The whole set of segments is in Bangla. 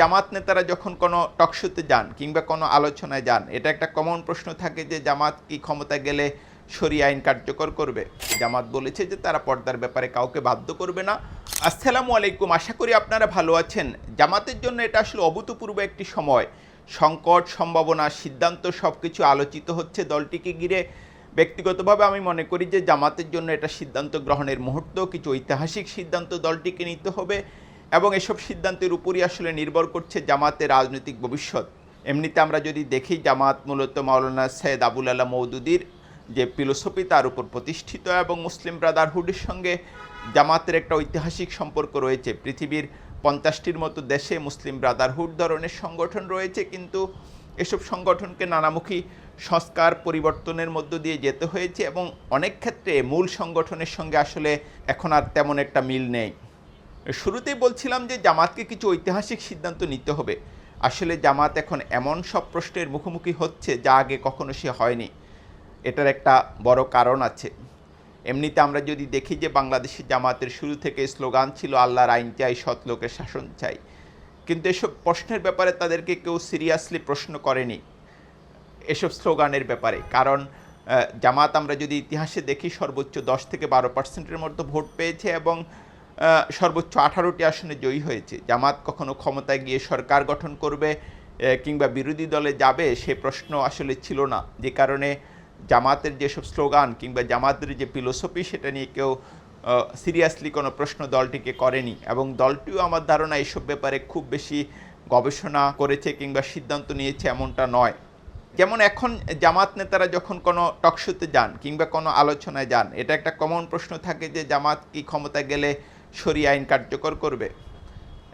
জামাত নেতারা যখন কোনো টকশোতে যান কিংবা কোনো আলোচনায় যান, এটা একটা কমন প্রশ্ন থাকে যে জামাত কি ক্ষমতা গেলে সরি আইন কার্যকর করবে? জামাত বলেছে যে তারা পর্দার ব্যাপারে কাউকে বাধ্য করবে না। আসসালামু আলাইকুম, আশা করি আপনারা ভালো আছেন। জামাতের জন্য এটা আসলে অভূতপূর্ব একটি সময়। সংকট, সম্ভাবনা, সিদ্ধান্ত সব কিছু আলোচিত হচ্ছে দলটিকে ঘিরে। ব্যক্তিগতভাবে আমি মনে করি যে জামাতের জন্য এটা সিদ্ধান্ত গ্রহণের মুহূর্ত, কিছু ঐতিহাসিক সিদ্ধান্ত দলটিকে নিতে হবে। এবং এসব সিদ্ধান্তের উপরই আসলে নির্ভর করছে জামাতের রাজনৈতিক ভবিষ্যৎ। এমনিতে আমরা যদি দেখি, জামাত মূলত মাওলানা সৈয়দ আবুল আলা মৌদুদির যে ফিলোসফি, তার উপর প্রতিষ্ঠিত এবং মুসলিম ব্রাদারহুডের সঙ্গে জামাতের একটা ঐতিহাসিক সম্পর্ক রয়েছে। পৃথিবীর পঞ্চাশটির মতো দেশে মুসলিম ব্রাদারহুড ধরনের সংগঠন রয়েছে, কিন্তু এসব সংগঠনকে নানামুখী সংস্কার পরিবর্তনের মধ্য দিয়ে যেতে হয়েছে এবং অনেক ক্ষেত্রে মূল সংগঠনের সঙ্গে আসলে এখন আর তেমন একটা মিল নেই। শুরুতেই বলছিলাম যে জামাতকে কিছু ঐতিহাসিক সিদ্ধান্ত নিতে হবে। আসলে জামাত এখন এমন সব প্রশ্নের মুখোমুখি হচ্ছে যা আগে কখনো সে হয়নি। এটার একটা বড় কারণ আছে। এমনিতে আমরা যদি দেখি যে বাংলাদেশে জামাতের শুরু থেকে স্লোগান ছিল, আল্লাহর আইন চাই, সৎ লোকের শাসন চাই। কিন্তু এসব প্রশ্নের ব্যাপারে তাদেরকে কেউ সিরিয়াসলি প্রশ্ন করেনি এসব স্লোগানের ব্যাপারে। কারণ জামাত আমরা যদি ইতিহাসে দেখি সর্বোচ্চ দশ থেকে বারো পার্সেন্টের মতো ভোট পেয়েছে এবং সর্বোচ্চ আঠারোটি আসনে জয়ী হয়েছে। জামাত কখনো ক্ষমতায় গিয়ে সরকার গঠন করবে কিংবা বিরোধী দলে যাবে, সে প্রশ্ন আসলে ছিল না। যে কারণে জামাতের যেসব স্লোগান কিংবা জামাতের যে ফিলোসফি, সেটা নিয়ে কেউ সিরিয়াসলি কোনো প্রশ্ন দলটিকে করেনি। এবং দলটিও আমার ধারণা এইসব ব্যাপারে খুব বেশি গবেষণা করেছে কিংবা সিদ্ধান্ত নিয়েছে এমনটা নয়। যেমন এখন জামাত নেতারা যখন কোনো টকশোতে যান কিংবা কোনো আলোচনায় যান, এটা একটা কমন প্রশ্ন থাকে যে জামাত কি ক্ষমতায় গেলে সরি আইন কার্যকর করবে।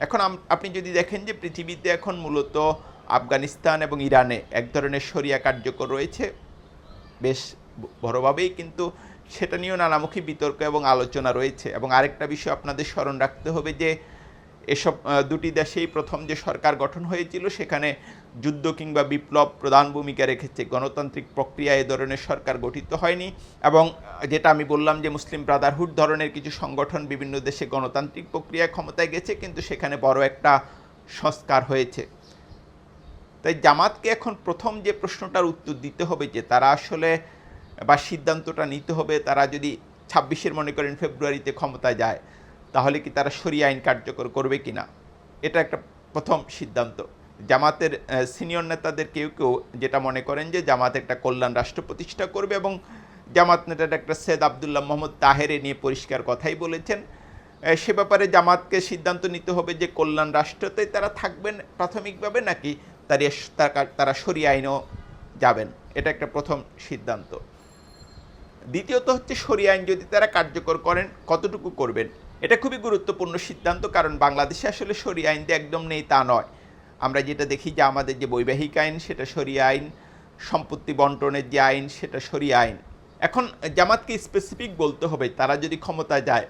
এখন আপনি যদি দেখেন যে পৃথিবীতে এখন মূলত আফগানিস্তান এবং ইরানে এক ধরনের সরিয়া কার্যকর রয়েছে, বেশ বড়োভাবেই কিন্তু সেটা নিয়েও নানামুখী বিতর্ক এবং আলোচনা রয়েছে। এবং আরেকটা বিষয় আপনাদের স্মরণ রাখতে হবে যে এসব দুটি দেশেই প্রথম যে সরকার গঠন হয়েছিল, সেখানে যুদ্ধ কিংবা বিপ্লব প্রধান ভূমিকা রেখেছে। গণতান্ত্রিক প্রক্রিয়া এ ধরনের সরকার গঠিত হয়নি এবং যেটা আমি বললাম যে মুসলিম ব্রাদারহুড ধরনের কিছু সংগঠন বিভিন্ন দেশে গণতান্ত্রিক প্রক্রিয়ায় ক্ষমতায় গেছে, কিন্তু সেখানে বড় একটা সংস্কার হয়েছে। তাই জামাতকে এখন প্রথম যে প্রশ্নটার উত্তর দিতে হবে যে তারা আসলে, বা সিদ্ধান্তটা নিতে হবে, তারা যদি ছাব্বিশের মনে করেন ফেব্রুয়ারিতে ক্ষমতা যায় তাহলে কি তারা সরিয়ে আইন কার্যকর করবে কি না এটা একটা প্রথম সিদ্ধান্ত। জামাতের সিনিয়র নেতাদের কেউ কেউ যেটা মনে করেন যে জামাত একটা কল্যাণ রাষ্ট্র প্রতিষ্ঠা করবে এবং জামাত নেতা ডাক্তার সৈয়দ আবদুল্লাহ মোহাম্মদ তাহের নিয়ে পরিষ্কার কথাই বলেছেন। সে ব্যাপারে জামাতকে সিদ্ধান্ত নিতে হবে যে কল্যাণ রাষ্ট্রতে তারা থাকবেন প্রাথমিকভাবে নাকি তার তারা সরিয়ে আইনও যাবেন। এটা একটা প্রথম সিদ্ধান্ত। দ্বিতীয়ত হচ্ছে সরিয়ে আইন যদি তারা কার্যকর করেন, কতটুকু করবেন? এটা খুবই গুরুত্বপূর্ণ সিদ্ধান্ত, কারণ বাংলাদেশে আসলে সরিয়ে আইন যে একদম নেই, তা নয়। আমরা যেটা দেখি যে আমাদের যে বৈবাহিক আইন, সেটা সরিয়ে আইন, সম্পত্তি বন্টনের যে আইন, সেটা সরিয়ে আইন। এখন জামাতকে স্পেসিফিক বলতে হবে, তারা যদি ক্ষমতা যায়,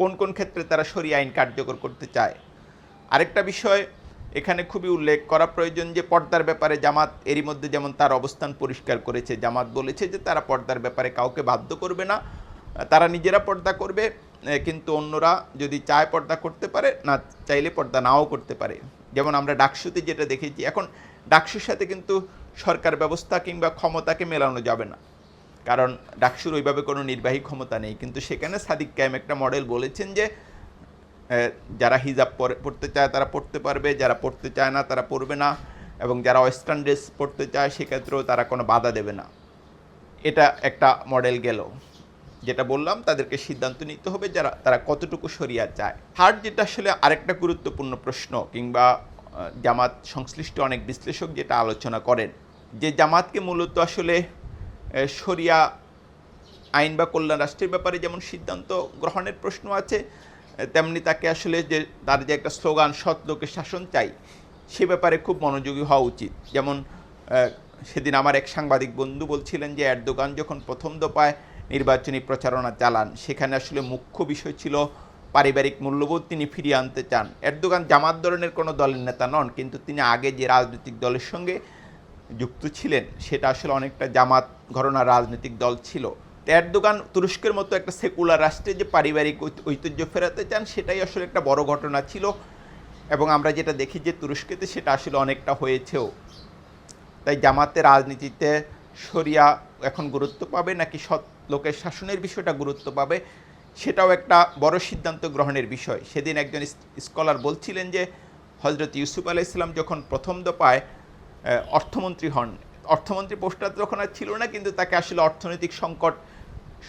কোন কোন ক্ষেত্রে তারা সরিয়ে আইন কার্যকর করতে চায়? আরেকটা বিষয়, এখানে খুবই উল্লেখ করা প্রয়োজন যে পর্দার ব্যাপারে জামাত, এরই মধ্যে যেমন তার অবস্থান পরিষ্কার করেছে, জামাত বলেছে যে তারা পর্দার ব্যাপারে কাউকে বাধ্য করবে না। তারা নিজেরা পর্দা করবে কিন্তু অন্যরা যদি চায় পর্দা করতে পারে, না চাইলে পর্দা নাও করতে পারে। যেমন আমরা ডাকসুতে যেটা দেখেছি, এখন ডাকসুর সাথে কিন্তু সরকার ব্যবস্থা কিংবা ক্ষমতাকে মেলানো যাবে না। কারণ ডাকসুর ওইভাবে কোনো নির্বাহী ক্ষমতা নেই। কিন্তু সেখানে সাদিক ক্যাম একটা মডেল বলেছেন যে যারা হিজাব পরে- পড়তে চায় তারা পড়তে পারবে, যারা পড়তে চায় না তারা পড়বে না, এবং যারা ওয়েস্টার্ন ড্রেস পড়তে চায় সেক্ষেত্রেও তারা কোনো বাধা দেবে না। এটা একটা মডেল গেল। যেটা বললাম, তাদেরকে সিদ্ধান্ত নিতে হবে যারা, তারা কতটুকু সরিয়া চায়। থার্ড যেটা আসলে আরেকটা গুরুত্বপূর্ণ প্রশ্ন, কিংবা জামাত সংশ্লিষ্ট অনেক বিশ্লেষক যেটা আলোচনা করেন, যে জামাতকে মূলত আসলে শরিয়া আইন বা কল্যাণ রাষ্ট্রের ব্যাপারে যেমন সিদ্ধান্ত গ্রহণের প্রশ্ন আছে, তেমনি তাকে আসলে যে, তার যে একটা স্লোগান, সৎ লোকের শাসন চাই, সে ব্যাপারে খুব মনোযোগী হওয়া উচিত। যেমন সেদিন আমার এক সাংবাদিক বন্ধু বলছিলেন যে, এরদোগান যখন প্রথম দফায় নির্বাচনী প্রচারণা চালান। সেখানে আসলে মুখ্য বিষয় ছিল পারিবারিক মূল্যবোধ তিনি ফিরিয়ে আনতে চান। এরদোগান জামাত ধরনের কোনো দলের নেতা নন, কিন্তু তিনি আগে যে রাজনৈতিক দলের সঙ্গে যুক্ত ছিলেন, সেটা আসলে অনেকটা জামাত ঘরনা রাজনৈতিক দল ছিল। এরদোগান তুরস্কের মতো একটা সেকুলার রাষ্ট্রে যে পারিবারিক ঐত- ঐতিহ্য ফেরাতে চান, সেটাই আসলে একটা বড় ঘটনা ছিল। এবং আমরা যেটা দেখি যে তুরস্কেতে সেটা আসলে অনেকটা হয়েছেও। তাই জামাতে রাজনীতিতে শরিয়া এখন গুরুত্ব পাবে নাকি সৎ লোকের শাসনের বিষয়টা গুরুত্ব পাবে, সেটাও একটা বড় সিদ্ধান্ত গ্রহণের বিষয়। সেদিন একজন স্কলার বলছিলেন যে হজরত ইউসুফ আলাহ ইসলাম যখন প্রথম দফায় অর্থমন্ত্রী হন, অর্থমন্ত্রী পোস্টটা তখন আর ছিল না, কিন্তু তাকে আসলে অর্থনৈতিক সংকট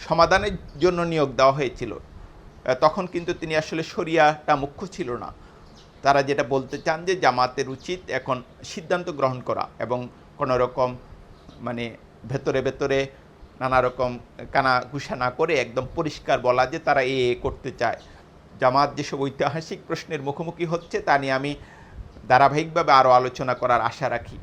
সমাধানের জন্য নিয়োগ দেওয়া হয়েছিল। তখন কিন্তু তিনি আসলে শরিয়াটা মুখ্য ছিল না। তারা যেটা বলতে চান যে, জামাতের উচিত এখন সিদ্ধান্ত গ্রহণ করা এবং কোনো রকম মানে ভেতরে ভেতরে নানা রকম কানা ঘুষা না করে একদম পরিষ্কার বলা যে তারা এ করতে চায়। জামাত যেসব ঐতিহাসিক প্রশ্নের মুখোমুখি হচ্ছে তা নিয়ে আমি ধারাবাহিকভাবে আরও আলোচনা করার আশা রাখি।